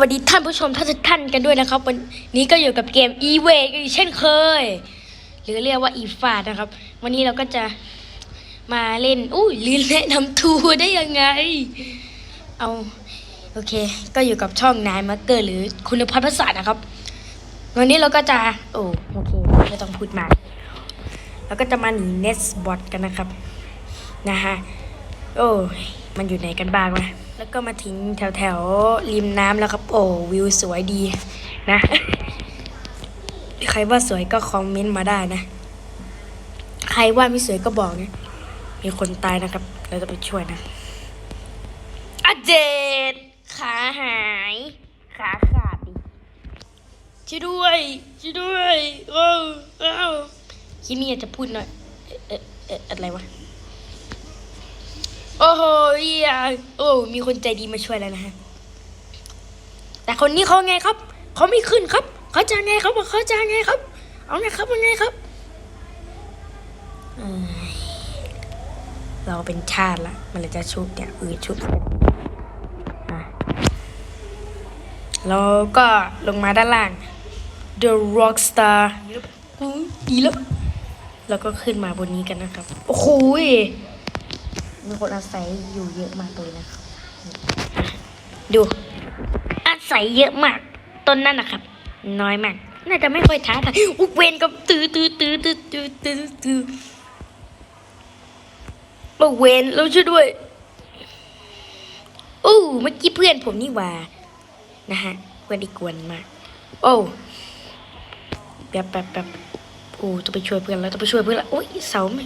วัสดีท่านผู้ชมท่านทุกท่านกันด้วยนะครับ วันนี้ก็อยู่กับเกม e w a กันอีกเช่นเคย หรือเรียกว่า e f a นะครับ วันนี้เราก็จะมาเล่นอุ้ยลืมแนะนำทูได้ยังไง เอาโอเค ก็อยู่กับช่องนายมาเกอร์หรือคุณพัฒน์ประสานะครับ วันนี้เราก็จะโอ้โอเคไม่ต้องพูดมากเราก็จะมาหนีเนสบอทกันนะครับนะฮะโอ้มันอยู่ไหนกันบ้างวะแล้วก็มาทิ้งแถวแถวๆริมน้ำแล้วครับ โอ้วิวสวยดีนะ ใครว่าสวยก็คอมเมนต์มาได้นะ ใครว่าไม่สวยก็บอกนะมีคนตายนะครับ เราจะไปช่วยนะอเจดขาหาย ขาขาดดิช่วยด้วยช่วยด้วยโอ้เอ้คิดมีอยากจะพูดหน่อยเอ๊ะเอออะไรวะ โอ้โหเยโอ้ มีคนใจดีมาช่วยแล้วนะฮะ แต่คนนี้เขาไงครับ เขาไม่ขึ้นครับ เขาจะไงครับเขาจะไงครับ เอาไงครับยังไงครับ เราเป็นชาติละ มันเลยจะชุบเนี่ยอือชุบอะแล้วก็ลงมาด้านล่าง The Rockstar ดีแล้ว แล้วก็ขึ้นมาบนนี้กันนะครับ โอ้โห มีคนอาศัยอยู่เยอะมากเลยนะครับ ดู อาศัยเยอะมากต้นนั่นนะครับ น้อยมาก น่าจะไม่ค่อยท้าทายอุกเวนกับตื้อตื้อตื้อตื้อตื้อตื้อตื้ออุกเวนเราช่วยด้วยอู้เมื่อกี้เพื่อนผมนี่ว่านะฮะเพื่อนอีกกวนมาก โอ้แบบแบบแบบโอ้ต้องไปช่วยเพื่อนแล้วต้องไปช่วยเพื่อนแล้วโอ้ยเสาไม่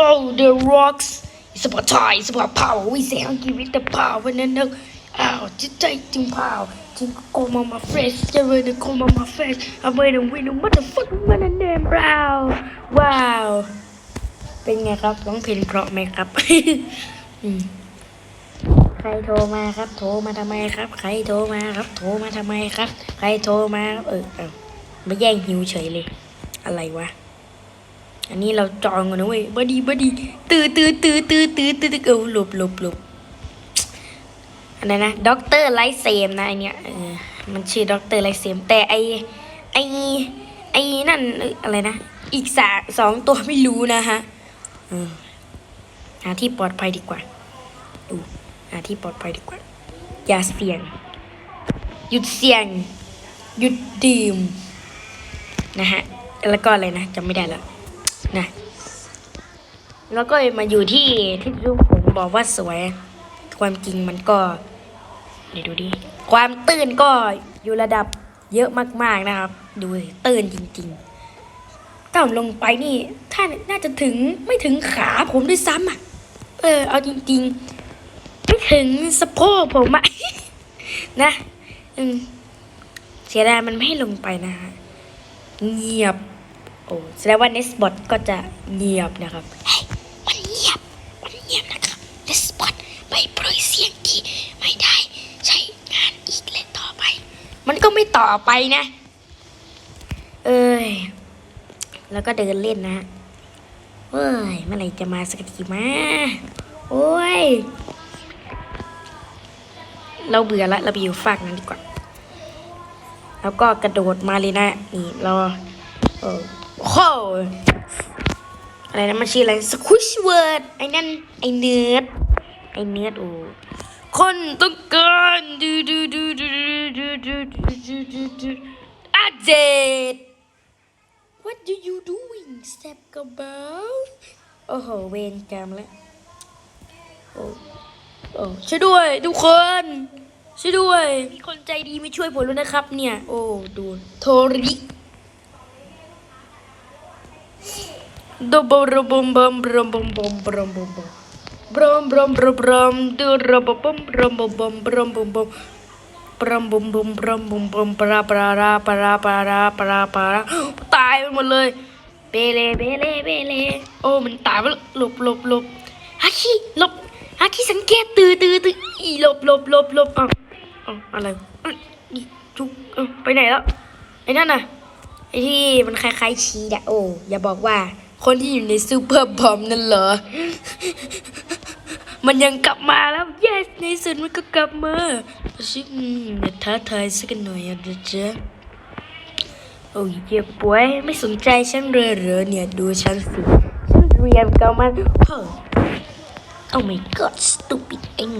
Oh, the rocks. It's about time. It's about power. We say I'll give it the power. And then, ow, just take the power. Just come on my face. Just ready to come on my face. I'm ready to win a motherfucking money name, bro. Wow. เป็นไงครับร้องเพลงเพราะไหมครับ ใครโทรมาครับ โทรมาทำไมครับ ใครโทรมาครับ โทรมาทำไมครับ ใครโทรมาครับเออเอามาแย่งหิวเฉยเลย อะไรวะ อันนี้เราจองกันนะเว้ยบดีบดีตื้อตื้อตื้อตื้อตื้อตื้อเออหลบหลบหลบอันนั้นนะด็อกเตอร์ไลเซมนะไอเนี้ยเออมันชื่อด็อกเตอร์ไลเซมแต่ไอไอไอนั่นเอ้ยอะไรนะ อีกสาสองตัวไม่รู้นะฮะหาที่ปลอดภัยดีกว่า ดูหาที่ปลอดภัยดีกว่า อย่าเสี่ยง หยุดเสี่ยง หยุดดื่ม นะฮะ แล้วก็อะไรนะจำไม่ได้แล้ว นะ แล้วก็มาอยู่ที่ที่ลุงผมบอกว่าสวย ความจริงมันก็ เดี๋ยวดูดิ ความตื้นก็อยู่ระดับเยอะมากๆนะครับ ดูตื้นจริงๆต่ำลงไปนี่ท่านน่าจะถึงไม่ถึงขาผมด้วยซ้ำอะ เออ เอาจริงๆ ไม่ถึงสะโพกผมอะ นะอืมเสียดายมันไม่ให้ลงไปนะฮะเงียบ โอ้แสดงว่าเนสบอทก็จะเงียบนะครับเฮ้ยมันเงียบ มันเงียบนะครับเนสบอทไม่ปล่อยเสียงที่ไม่ได้ ใช้งานอีกเลยต่อไป มันก็ไม่ต่อไปนะ เอ้ย แล้วก็เดินเล่นนะฮะเอ้ยเมื่อไหร่จะมาสักทีมาโอ้ย เราเบื่อละเราไปอยู่ฝั่งนั้นดีกว่า แล้วก็กระโดดมาเลยนะ นี่เราโอ้ โหอะไรนะมันชื่ออะไรสควิชเวิร์ดไอ้นั่นไอ้เนื้อไอ้เนื้อโอ้คนต้องการดูดูดูดูดูดูดูดูดูดูอาเจด What do you doing step กระเป๋าโอ้โหเวรกรรมแล้วโอ้โอ้ช่วยด้วยทุกคนช่วยด้วยมีคนใจดีไม่ช่วยผมแล้วนะครับ เนี่ย โอ้ดูโทริ ดูบรบมบมบรมบมบมบรมบมบมบรมบรมบรมบรมดูรบมบรมบมบมบรมบมบมบรมบมบมบรมบมบมปราปราราปราปราราปราปราตายไปหมดเลยเบเลเบเลเบเลโอ้มันตายไปหลบหลบหลบฮักขี้หลบฮักขี้สังเกตตื่นตื่นตื่นอีหลบหลบหลบหลบอ้าวอ้าวอะไรนี่จุกไปไหนแล้วไอ้นั่นน่ะไอ้ที่มันคล้ายๆชี้อะโอ้อย่าบอกว่า คนที่อยู่ในซูเปอร์บอมนั่นเหรอ มันยังกลับมาแล้ว yes ในสุดมันก็กลับมาชิอืมเดี๋ยวท้าทายสักหน่อยอะเดี๋ยวเจ๊โอ้ยเจ็บป่วยไม่สนใจฉันเลยเหรอเนี่ยดูฉันสิฉันเรียนกับมันเฮ้อ Oh my god stupid เอง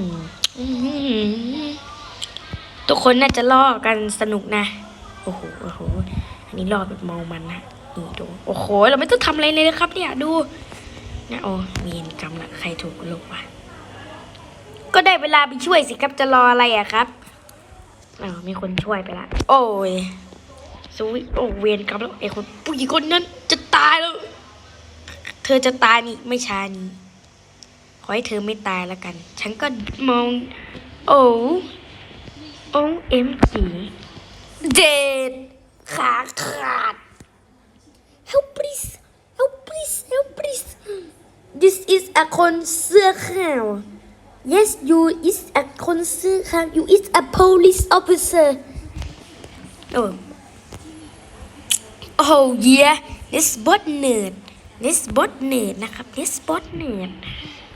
ทุกคนน่าจะล่อกันสนุกนะ โอ้โห โอ้โห อันนี้ล่อแบบเมามันนะ นี่ดูโอ้โห เราไม่ต้องทำอะไรเลยนะครับเนี่ยดูนะโอ้เวีนกรรมละใครถูกลบวะก็ได้เวลาไปช่วยสิครับจะรออะไรอะครับอ้าวมีคนช่วยไปละ โอ้ยสวิโอ้เวียนกรรมแล้วไอ้คนผู้หญิงคนนั้นจะตายแล้ว เธอจะตายนี่ไม่ช้านี้ ขอให้เธอไม่ตายแล้วกัน ฉันก็มอง โอ้โอ้เอ็มจีเด็ดขาขาด help please help please help please this is a คนเสื้อขาว yes you is a คนเสื้อขาว you is a police officer oh oh yeah this bot nerd this bot nerd นะครับ this bot nerd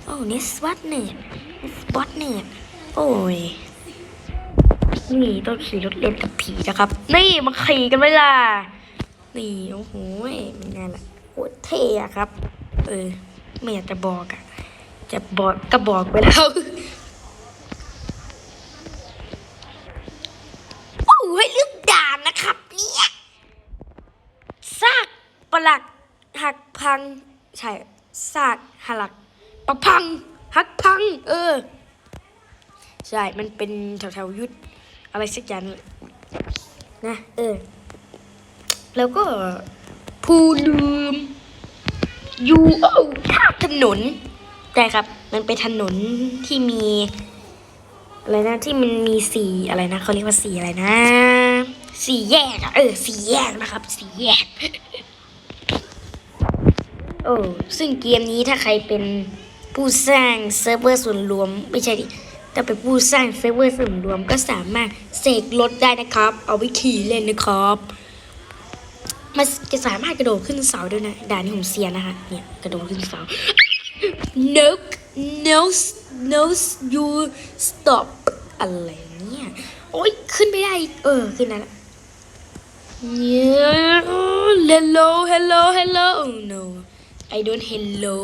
โอ้ this bot nerd this bot nerd โอ้ยนี่ต้องขี่รถเล่นกับผีนะครับ นี่มาขี่กันไหมล่ะ นี่โอ้โหเป็นไงล่ะโคตรเท่อะครับ เออ ไม่อยากจะบอกอะจะบอกก็บอกไปแล้วโอ้ยเลือกด่านนะครับเนี่ยซากปลักหักพัง ใช่ซากหักปะพัง หักพัง เออ ใช่ มันเป็นแถวๆยุทธอะไรสักอย่างนะเออ แล้วก็ภูลืมอยู่โอ้ข้ามถนนใช่ครับ มันเป็นถนนที่มีอะไรนะที่มันมีสีอะไรนะเขาเรียกว่าสีอะไรนะ สีแยกอะเออสีแยกนะครับ สีแยกโอ้ซึ่งเกมนี้ถ้าใครเป็นผู้สร้างเซิร์ฟเวอร์ส่วนรวม ไม่ใช่ดิถ้าเป็นผู้สร้างเซิร์ฟเวอร์ส่วนรวมก็สามารถเสกรถได้นะครับ เอาไว้ขี่เล่นนะครับ มันจะสามารถกระโดดขึ้นเสาด้วยนะด่านนี้ผมเซียนนะคะเนี่ยกระโดดขึ้นเสา no no no you stop อะไรเนี่ยโอ๊ยขึ้นไม่ได้เออขึ้นได้ละเนี่ย hello hello hello oh no I don't hello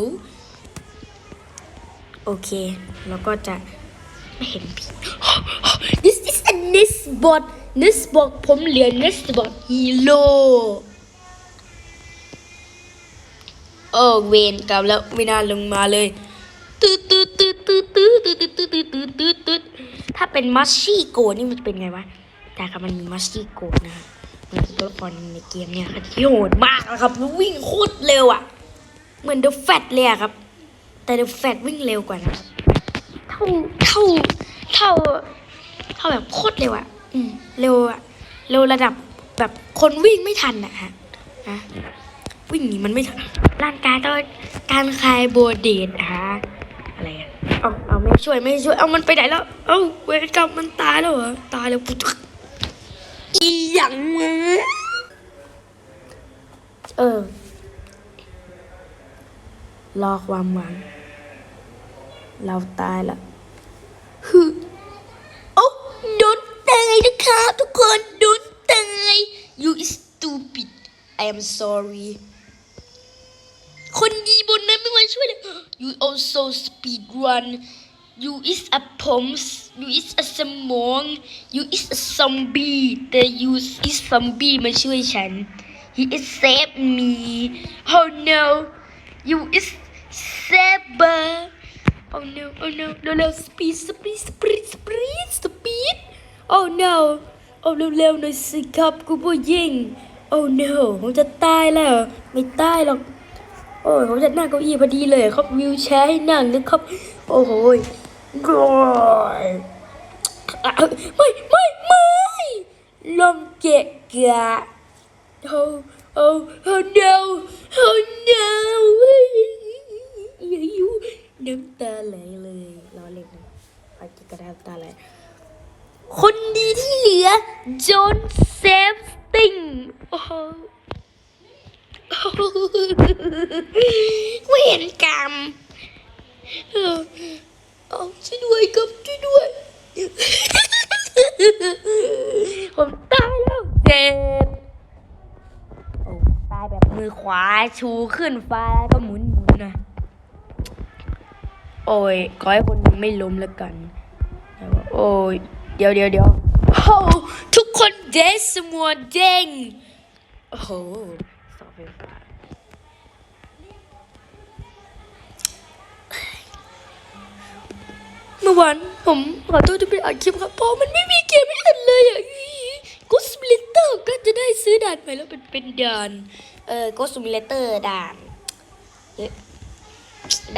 โอเคแล้วก็จะไม่เห็นผี this is a nest bot nest bot ผมเหลือ nest bot hero โอ้เวนกลับแล้วไม่น่าลงมาเลยตืดตืดตืดตืดตืดตืดตืดตืดตืดตืดตืดถ้าเป็นมัชชี่โกนี่มันเป็นไงวะแต่ครับมันมีมัชชี่โกนะครับมันเป็นตัวละครในเกมเนี่ยครับที่โหดมากนะครับวิ่งโคตรเร็วอะ เหมือนเดอะแฟตเลยอะครับ แต่เดอะแฟตวิ่งเร็วกว่านะเท่าเท่าเท่าเท่าแบบโคตรเร็วอะอืมเร็วอะเร็วระดับแบบคนวิ่งไม่ทันอะฮะนะ วิ่งหนีมันไม่ทันร่างกายต้องการคลายโบเดตฮะอะไรอะเอาเอาไม่ช่วยไม่ช่วยเอามันไปไหนแล้ว เอาเวรกรรมมันตายแล้วเหรอตายแล้วปุ๊บอีหยังเออรอความหวัง เราตายละฮึโอ้โดนตายนะครับทุกคนโดนตาย you stupid I am sorry คนดีบนนั้นไม่มาช่วยเลย you also speed run you is a pumps you is a สมอง you is a zombie แต่ you is zombie มาช่วยฉัน he is save me oh no you is saber oh no oh no no no speed speed speed speed speed oh no โอ้เร็วๆหน่อยสิครับคุณผู้หญิง โอ้ no ผมจะตายแล้ว ไม่ตายหรอก โอ้ยผมจะนั่งเก้าอี้พอดีเลยครับวิวแชร์ให้นั่งนะครับ โอ้โหโอยไม่ไม่ไม่ลมเกะกะโอ้โอ้โอ้ no โอ้ no อย่าอยู่น้ำตาไหลเลยรอเล่นนะอาจจะกระน้ำตาไหลคนดีที่เหลือ John Save Sting โอ้โหโอ้ โหไม่เห็นกรรมเอาช่วยด้วยครับช่วยด้วย ผมตายแล้วเจ็บโอ้ตายแบบมือขวาชูขึ้นฟ้าแล้วก็หมุนหมุนนะ โอ้ยขอให้คนนึงไม่ล้มแล้วกัน โอ้ย เดี๋ยวเดี๋ยวเดี๋ยวโอ้ทุกคนเดสมัวเด้งโอ้ ไฟฟ้าเมื่อวานผมขอโทษที่ไม่อัดคลิปครับเพราะมันไม่มีเกมให้อัดเลยอะกูสปลิตเตอร์ก็จะได้ซื้อด่านใหม่แล้วเป็นเป็นด่านเออกูสปลิตเตอร์ด่าน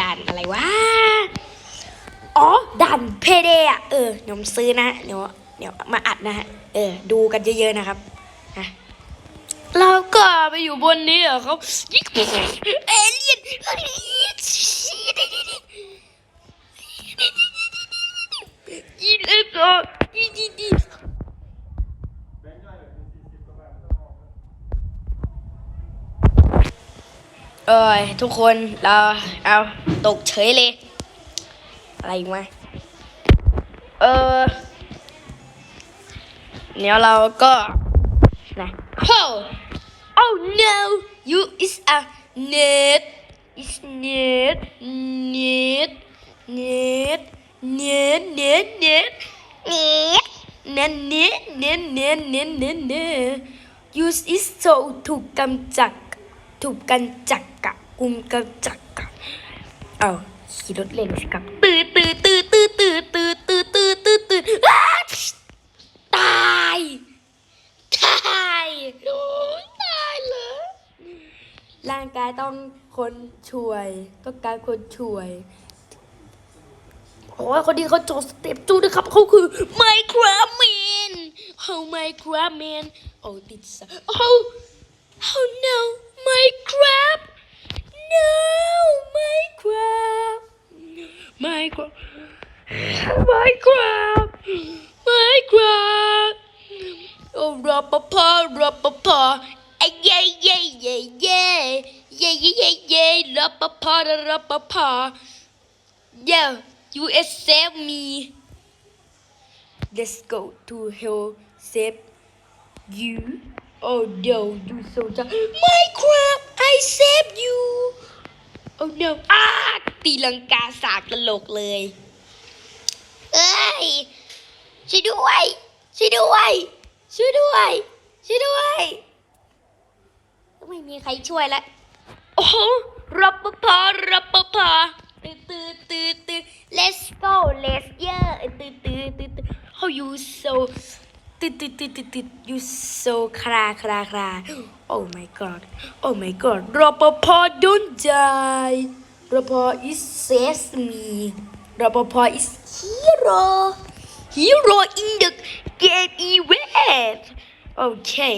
ด่านอะไรวะอ๋อด่านเพเดอะเออเดี๋ยวซื้อนะเดี๋ยวเดี๋ยวมาอัดนะฮะเออดูกันเยอะๆนะครับนะ แล้วก็ไปอยู่บนนี้เหรอครับเอเลี่ยนยินเอ็กซ์ดีดีดีเอ้ยทุกคนเราเอาตกเฉยเลย อะไรอีกไหมเออเดี๋ยวเราก็นะ oh oh no you is a net is net net net net net net net net net net net net net use is so ถูกกำจัดถูกกำจัดกะกุมกำจัดกะเอาขี่รถเล่นสิครับตื่นตื่นตื่นตื่นตื่นตื่นตื่นตื่นตื่นตื่นอ้าตาย ตายโอ้ยตายเลย ร่างกายต้องคนช่วย ต้องการคนช่วยโอ้ยคนนี้เขาโจสเต็ปจูนะครับเขาคือไมโครแมนโอ้ไมโครแมนโอ้ติดสะโอ้ oh no ไมครา No, Minecraft. Minecraft. Minecraft. Minecraft. Oh, rapapa, rapapa. Ay, yeah, yeah, yeah, รับปะพารับปะพา yeah US save me let's go to hell save you oh no you so dumb my crap I save you oh no อ้าตีลังกาสากกลกเลย เอ้ยช่วยด้วยช่วยด้วยช่วยด้วยช่วยด้วย ไม่มีใครช่วยแล้ว โอ้โหรับปภรับปภตื่นตื่นตื่นตื่น let's go let's yeah ตื่นตื่นตื่นตื่น how you so ตื่นตื่นตื่นตื่นตื่น you so คราคราครา oh my god oh my god รปภ don't die รปภ is saves me รปภ is hero hero in the game event okay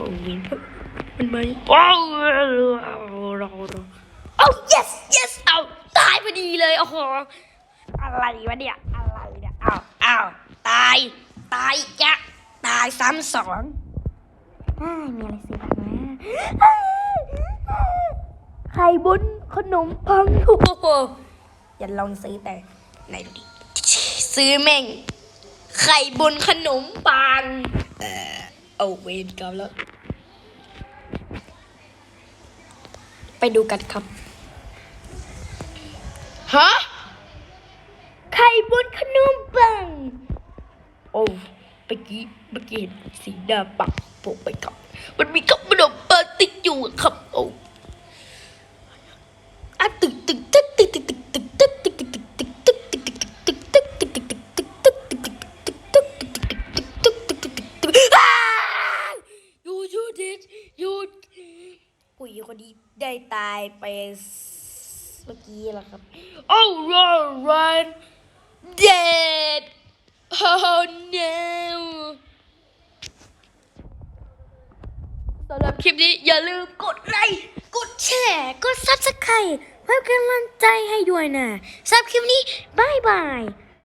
วนมันมาว้าวเราโอ้ yes yes เอาตายพอดีเลยโอ้โหอะไรวะเนี่ยอะไรเนี่ยอ้าวอ้าวตาย ตายอีกแกะตายซ้ำสองอ้ายมีอะไรซื้อบ้างนะไข่บนขนมปังโอ้โหอย่าลองซื้อแต่ไหนดูดิซื้อแม่งไข่บนขนมปัง เออเอาเวรกรรมแล้ว ไปดูกันครับ ฮะ ไข่บนขนมปัง โอ้เมื่อกี้เมื่อกี้เห็นสีหน้าปักโผล่ไปครับ มันมีกับขนมปังติดอยู่อะครับ โอ้อะตึกตึกตึกตึกตึก ตา you you did you ผู้หญิงคนนี้ไปเมื่อกี้แหละครับ Oh run run dead oh no สำหรับคลิปนี้อย่าลืมกดไลค์กดแชร์กด subscribe เพื่อเป็นกำลังใจให้ด้วยนะสำหรับคลิปนี้บายบาย